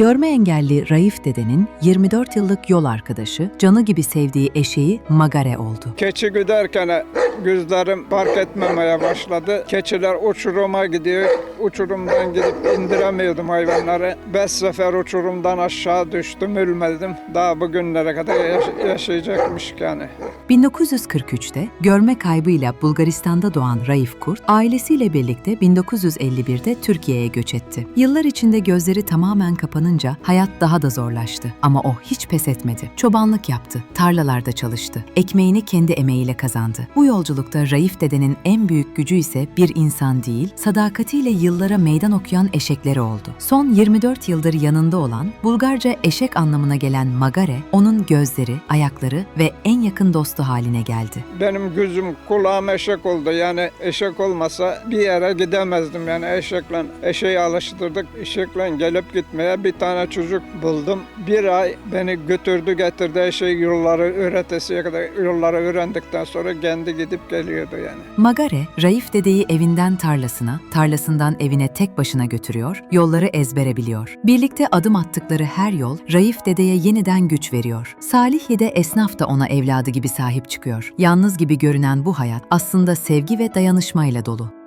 Görme engelli Raif dedenin 24 yıllık yol arkadaşı, canı gibi sevdiği eşeği Magare oldu. Keçi güderken gözlerim fark etmemeye başladı. Keçiler uçuruma gidiyor. Uçurumdan gidip indiremiyordum hayvanları. Beş sefer uçurumdan aşağı düştüm, ölmedim. Daha bugünlere kadar yaş- yaşayacakmış yani. 1943'te görme kaybıyla Bulgaristan'da doğan Raif Kurt, ailesiyle birlikte 1951'de Türkiye'ye göç etti. Yıllar içinde gözleri tamamen kapanınca hayat daha da zorlaştı. Ama o hiç pes etmedi. Çobanlık yaptı, tarlalarda çalıştı. Ekmeğini kendi emeğiyle kazandı. Bu yolculukta Raif dedenin en büyük gücü ise bir insan değil, sadakatiyle yıllara meydan okuyan eşekleri oldu. Son 24 yıldır yanında olan, Bulgarca eşek anlamına gelen Magare, onun gözleri, ayakları ve en yakın dostu haline geldi. Benim gözüm kulağım eşek oldu. Yani eşek olmasa bir yere gidemezdim. Yani eşekle, eşeği alıştırdık. Eşekle gelip gitmeye bir tane çocuk buldum. Bir ay beni götürdü getirdi eşeği yolları öğretesiye kadar yolları öğrendikten sonra kendi gidip geliyordu yani. Magare, Raif dedeyi evinden tarlasına, tarlasından evine tek başına götürüyor, yolları ezbere biliyor. Birlikte adım attıkları her yol, Raif dedeye yeniden güç veriyor. Salih de esnaf da ona evladı gibi sahip çıkıyor. Yalnız gibi görünen bu hayat aslında sevgi ve dayanışmayla dolu.